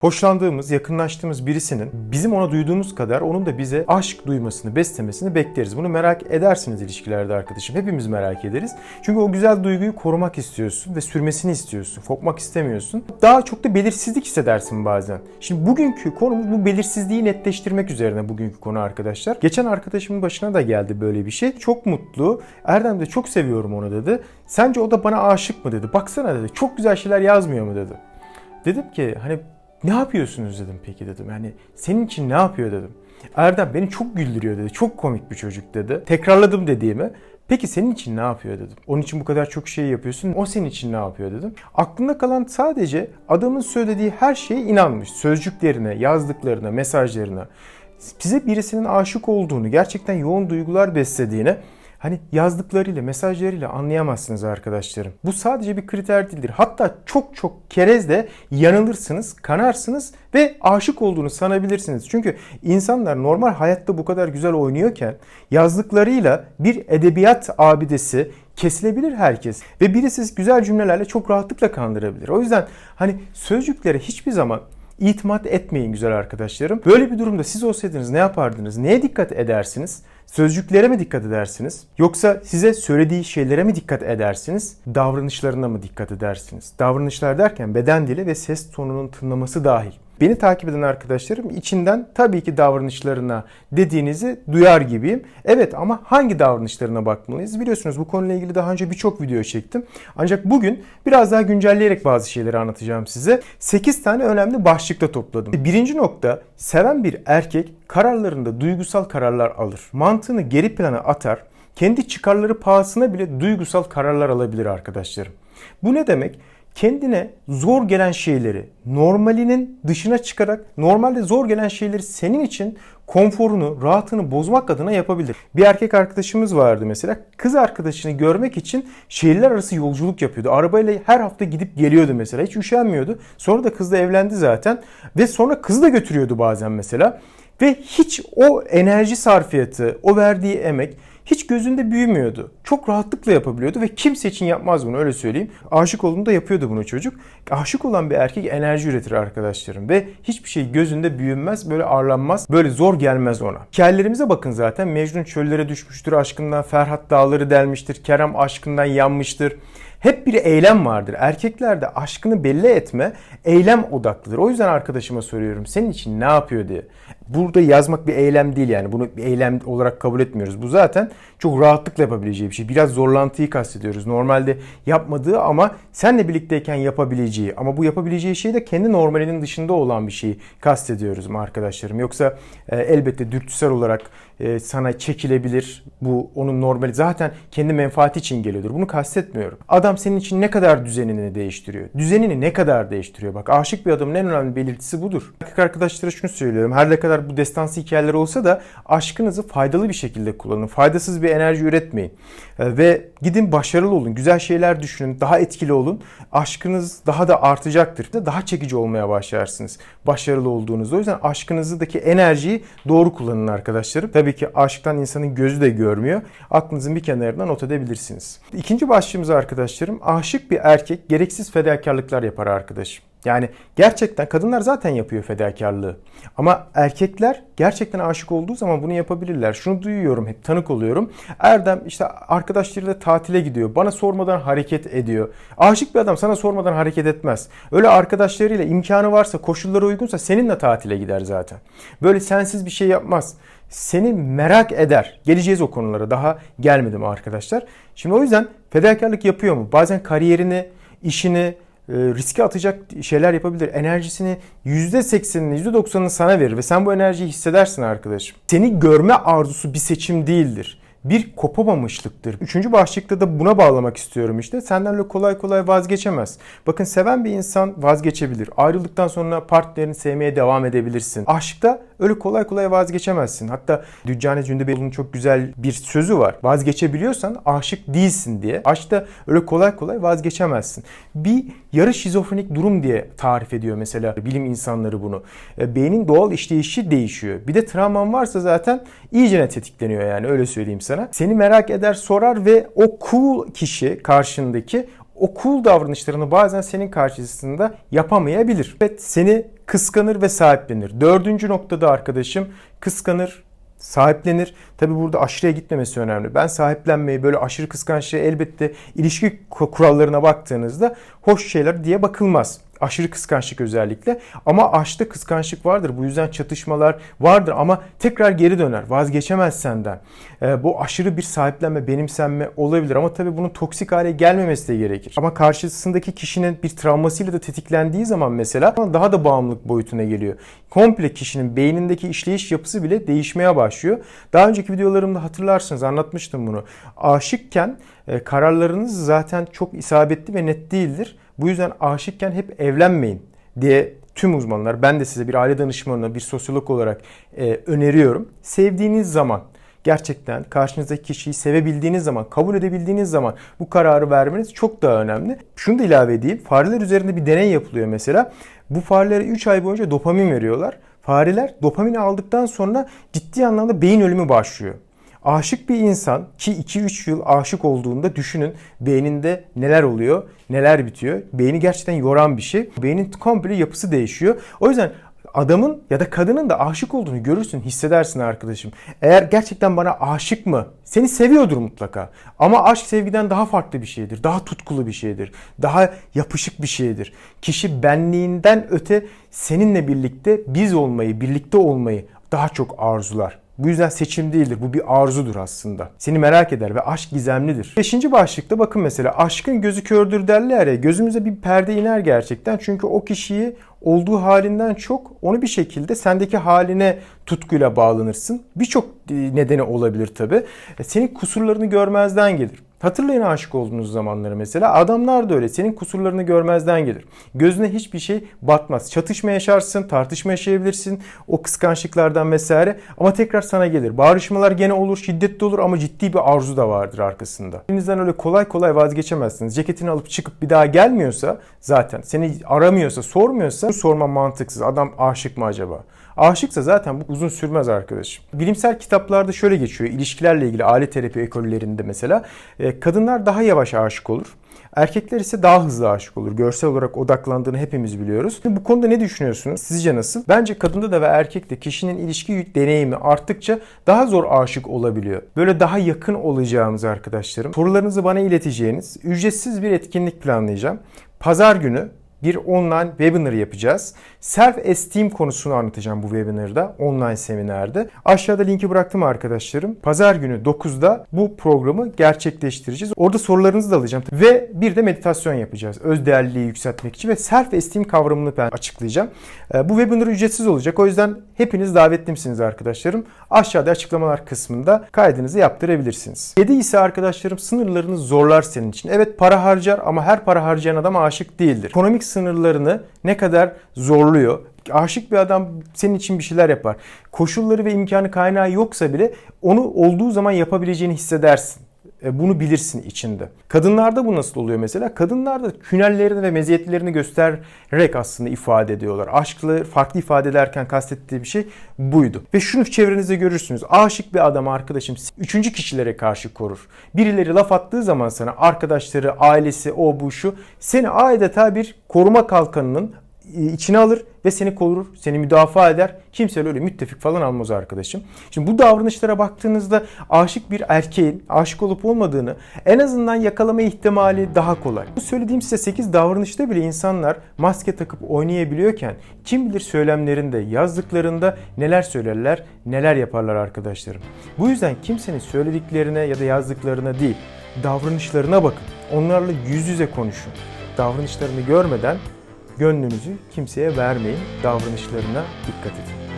Hoşlandığımız, yakınlaştığımız birisinin bizim ona duyduğumuz kadar onun da bize aşk duymasını, beslemesini bekleriz. Bunu merak edersiniz ilişkilerde arkadaşım. Hepimiz merak ederiz. Çünkü o güzel duyguyu korumak istiyorsun ve sürmesini istiyorsun. Kopmak istemiyorsun. Daha çok da belirsizlik hissedersin bazen. Şimdi bugünkü konumuz bu belirsizliği netleştirmek üzerine bugünkü konu arkadaşlar. Geçen arkadaşımın başına da geldi böyle bir şey. Çok mutlu. Erdem de çok seviyorum onu dedi. Sence o da bana aşık mı dedi. Baksana dedi. Çok güzel şeyler yazmıyor mu dedi. Dedim ki hani ne yapıyorsunuz dedim peki dedim. Yani senin için ne yapıyor dedim. Erdem beni çok güldürüyor dedi. Çok komik bir çocuk dedi. Tekrarladım dediğimi. Peki senin için ne yapıyor dedim. Onun için bu kadar çok şey yapıyorsun. O senin için ne yapıyor dedim. Aklımda kalan sadece adamın söylediği her şeye inanmış. Sözcüklerine, yazdıklarına, mesajlarına. Size birisinin aşık olduğunu, gerçekten yoğun duygular beslediğini hani yazdıklarıyla, mesajlarıyla anlayamazsınız arkadaşlarım. Bu sadece bir kriter değildir. Hatta çok çok kerez de yanılırsınız, kanarsınız ve aşık olduğunu sanabilirsiniz. Çünkü insanlar normal hayatta bu kadar güzel oynuyorken yazdıklarıyla bir edebiyat abidesi kesilebilir herkes. Ve birisi güzel cümlelerle çok rahatlıkla kandırabilir. O yüzden hani sözcüklere hiçbir zaman itimat etmeyin güzel arkadaşlarım. Böyle bir durumda siz olsaydınız ne yapardınız? Neye dikkat edersiniz? Sözcüklere mi dikkat edersiniz? Yoksa size söylediği şeylere mi dikkat edersiniz? Davranışlarına mı dikkat edersiniz? Davranışlar derken beden dili ve ses tonunun tınlaması dahil. Beni takip eden arkadaşlarım içinden tabii ki davranışlarına dediğinizi duyar gibiyim. Evet ama hangi davranışlarına bakmalıyız? Biliyorsunuz bu konuyla ilgili daha önce birçok video çektim. Ancak bugün biraz daha güncelleyerek bazı şeyleri anlatacağım size. 8 tane önemli başlıkta topladım. Birinci nokta seven bir erkek kararlarında duygusal kararlar alır. Mantığını geri plana atar. Kendi çıkarları pahasına bile duygusal kararlar alabilir arkadaşlarım. Bu ne demek? Kendine zor gelen şeyleri normalinin dışına çıkarak normalde zor gelen şeyleri senin için konforunu, rahatını bozmak adına yapabilir. Bir erkek arkadaşımız vardı mesela. Kız arkadaşını görmek için şehirler arası yolculuk yapıyordu. Arabayla her hafta gidip geliyordu mesela. Hiç üşenmiyordu. Sonra da kızla evlendi zaten. Ve sonra kızı da götürüyordu bazen mesela. Ve hiç o enerji sarfiyatı, o verdiği emek hiç gözünde büyümüyordu. Çok rahatlıkla yapabiliyordu ve kimse için yapmaz bunu öyle söyleyeyim. Aşık olduğunda yapıyordu bunu çocuk. Aşık olan bir erkek enerji üretir arkadaşlarım ve hiçbir şey gözünde büyünmez, böyle ağırlanmaz, böyle zor gelmez ona. Hikayelerimize bakın zaten. Mecnun çöllere düşmüştür aşkından, Ferhat dağları delmiştir, Kerem aşkından yanmıştır. Hep bir eylem vardır. Erkeklerde aşkını belli etme eylem odaklıdır. O yüzden arkadaşıma soruyorum senin için ne yapıyor diye. Burada yazmak bir eylem değil yani. Bunu bir eylem olarak kabul etmiyoruz. Bu zaten çok rahatlıkla yapabileceği bir şey. Biraz zorlantıyı kastediyoruz. Normalde yapmadığı ama senle birlikteyken yapabileceği ama bu yapabileceği şey de kendi normalinin dışında olan bir şeyi kastediyoruz arkadaşlarım. Yoksa e, elbette dürtüsel olarak e, sana çekilebilir. Bu onun normali. Zaten kendi menfaati için geliyordur. Bunu kastetmiyorum. Adam senin için ne kadar düzenini değiştiriyor? Düzenini ne kadar değiştiriyor? Bak aşık bir adamın en önemli belirtisi budur. Erkek arkadaşlara şunu söylüyorum. Her ne kadar bu destansı hikayeler olsa da aşkınızı faydalı bir şekilde kullanın. Faydasız bir enerji üretmeyin. E, ve gidin başarılı olun. Güzel şeyler düşünün. Daha etkili olun. Aşkınız daha da artacaktır. Daha çekici olmaya başlarsınız. Başarılı olduğunuzda. O yüzden aşkınızdaki enerjiyi doğru kullanın arkadaşlarım. Tabii ki aşktan insanın gözü de görmüyor. Aklınızın bir kenarına not edebilirsiniz. İkinci başlığımız arkadaşlarım. Aşık bir erkek gereksiz fedakarlıklar yapar arkadaşım. Yani gerçekten kadınlar zaten yapıyor fedakarlığı. Ama erkekler gerçekten aşık olduğu zaman bunu yapabilirler. Şunu duyuyorum hep tanık oluyorum. Erdem işte arkadaşlarıyla tatile gidiyor. Bana sormadan hareket ediyor. Aşık bir adam sana sormadan hareket etmez. Öyle arkadaşlarıyla imkanı varsa koşulları uygunsa seninle tatile gider zaten. Böyle sensiz bir şey yapmaz seni merak eder. Geleceğiz o konulara. Daha gelmedim arkadaşlar. Şimdi o yüzden fedakarlık yapıyor mu? Bazen kariyerini, işini, riske atacak şeyler yapabilir. Enerjisini %80'ini %90'ını sana verir ve sen bu enerjiyi hissedersin arkadaşım. Seni görme arzusu bir seçim değildir bir kopamamışlıktır. Üçüncü başlıkta da buna bağlamak istiyorum işte. Senden öyle kolay kolay vazgeçemez. Bakın seven bir insan vazgeçebilir. Ayrıldıktan sonra partnerini sevmeye devam edebilirsin. Aşkta öyle kolay kolay vazgeçemezsin. Hatta Düccane Cündebeyoğlu'nun çok güzel bir sözü var. Vazgeçebiliyorsan aşık değilsin diye. Aşkta öyle kolay kolay vazgeçemezsin. Bir yarı şizofrenik durum diye tarif ediyor mesela bilim insanları bunu. E, beynin doğal işleyişi değişiyor. Bir de travman varsa zaten iyice tetikleniyor yani öyle söyleyeyim sana. Seni merak eder sorar ve o cool kişi karşındaki o cool davranışlarını bazen senin karşısında yapamayabilir. Evet seni kıskanır ve sahiplenir. Dördüncü noktada arkadaşım kıskanır, sahiplenir. Tabi burada aşırıya gitmemesi önemli. Ben sahiplenmeyi böyle aşırı kıskançlığı elbette ilişki kurallarına baktığınızda hoş şeyler diye bakılmaz. Aşırı kıskançlık özellikle. Ama aşkta kıskançlık vardır. Bu yüzden çatışmalar vardır ama tekrar geri döner. Vazgeçemez senden. Ee, bu aşırı bir sahiplenme, benimsenme olabilir. Ama tabii bunun toksik hale gelmemesi de gerekir. Ama karşısındaki kişinin bir travmasıyla da tetiklendiği zaman mesela daha da bağımlılık boyutuna geliyor. Komple kişinin beynindeki işleyiş yapısı bile değişmeye başlıyor. Daha önceki videolarımda hatırlarsınız anlatmıştım bunu. Aşıkken e, kararlarınız zaten çok isabetli ve net değildir. Bu yüzden aşıkken hep evlenmeyin diye tüm uzmanlar, ben de size bir aile danışmanı, bir sosyolog olarak e, öneriyorum. Sevdiğiniz zaman, gerçekten karşınızdaki kişiyi sevebildiğiniz zaman, kabul edebildiğiniz zaman bu kararı vermeniz çok daha önemli. Şunu da ilave edeyim. Fareler üzerinde bir deney yapılıyor mesela. Bu farelere 3 ay boyunca dopamin veriyorlar. Fareler dopamini aldıktan sonra ciddi anlamda beyin ölümü başlıyor. Aşık bir insan ki 2-3 yıl aşık olduğunda düşünün beyninde neler oluyor, neler bitiyor. Beyni gerçekten yoran bir şey. Beynin komple yapısı değişiyor. O yüzden adamın ya da kadının da aşık olduğunu görürsün, hissedersin arkadaşım. Eğer gerçekten bana aşık mı? Seni seviyordur mutlaka. Ama aşk sevgiden daha farklı bir şeydir. Daha tutkulu bir şeydir. Daha yapışık bir şeydir. Kişi benliğinden öte seninle birlikte biz olmayı, birlikte olmayı daha çok arzular. Bu yüzden seçim değildir. Bu bir arzudur aslında. Seni merak eder ve aşk gizemlidir. Beşinci başlıkta bakın mesela aşkın gözü kördür derler ya. Gözümüze bir perde iner gerçekten. Çünkü o kişiyi olduğu halinden çok onu bir şekilde sendeki haline tutkuyla bağlanırsın. Birçok nedeni olabilir tabi. Senin kusurlarını görmezden gelir. Hatırlayın aşık olduğunuz zamanları mesela. Adamlar da öyle. Senin kusurlarını görmezden gelir. Gözüne hiçbir şey batmaz. Çatışma yaşarsın, tartışma yaşayabilirsin. O kıskançlıklardan vesaire. Ama tekrar sana gelir. Bağrışmalar gene olur, şiddetli olur ama ciddi bir arzu da vardır arkasında. Elinizden öyle kolay kolay vazgeçemezsiniz. Ceketini alıp çıkıp bir daha gelmiyorsa zaten seni aramıyorsa, sormuyorsa sorma mantıksız. Adam aşık mı acaba? Aşıksa zaten bu uzun sürmez arkadaşım. Bilimsel kitaplarda şöyle geçiyor. İlişkilerle ilgili aile terapi ekollerinde mesela. E, kadınlar daha yavaş aşık olur. Erkekler ise daha hızlı aşık olur. Görsel olarak odaklandığını hepimiz biliyoruz. Bu konuda ne düşünüyorsunuz? Sizce nasıl? Bence kadında da ve erkekte kişinin ilişki deneyimi arttıkça daha zor aşık olabiliyor. Böyle daha yakın olacağımız arkadaşlarım. Sorularınızı bana ileteceğiniz ücretsiz bir etkinlik planlayacağım. Pazar günü bir online webinar yapacağız. Self esteem konusunu anlatacağım bu webinarda, online seminerde. Aşağıda linki bıraktım arkadaşlarım. Pazar günü 9'da bu programı gerçekleştireceğiz. Orada sorularınızı da alacağım. Ve bir de meditasyon yapacağız. Öz değerliliği yükseltmek için ve self esteem kavramını ben açıklayacağım. Ee, bu webinar ücretsiz olacak. O yüzden hepiniz davetlimsiniz arkadaşlarım. Aşağıda açıklamalar kısmında kaydınızı yaptırabilirsiniz. 7 ise arkadaşlarım sınırlarını zorlar senin için. Evet para harcar ama her para harcayan adam aşık değildir. Ekonomik sınırlarını ne kadar zorluyor. Aşık bir adam senin için bir şeyler yapar. Koşulları ve imkanı kaynağı yoksa bile onu olduğu zaman yapabileceğini hissedersin. E, bunu bilirsin içinde. Kadınlarda bu nasıl oluyor mesela? Kadınlarda hünerlerini ve meziyetlerini göstererek aslında ifade ediyorlar. Aşklı farklı ifade ederken kastettiği bir şey buydu. Ve şunu çevrenizde görürsünüz. Aşık bir adam arkadaşım üçüncü kişilere karşı korur. Birileri laf attığı zaman sana arkadaşları, ailesi, o bu şu seni adeta bir koruma kalkanının içine alır ve seni korur, seni müdafaa eder. Kimse öyle müttefik falan almaz arkadaşım. Şimdi bu davranışlara baktığınızda aşık bir erkeğin aşık olup olmadığını en azından yakalama ihtimali daha kolay. Bu söylediğim size 8 davranışta bile insanlar maske takıp oynayabiliyorken kim bilir söylemlerinde, yazdıklarında neler söylerler, neler yaparlar arkadaşlarım. Bu yüzden kimsenin söylediklerine ya da yazdıklarına değil, davranışlarına bakın. Onlarla yüz yüze konuşun. Davranışlarını görmeden Gönlünüzü kimseye vermeyin. Davranışlarına dikkat edin.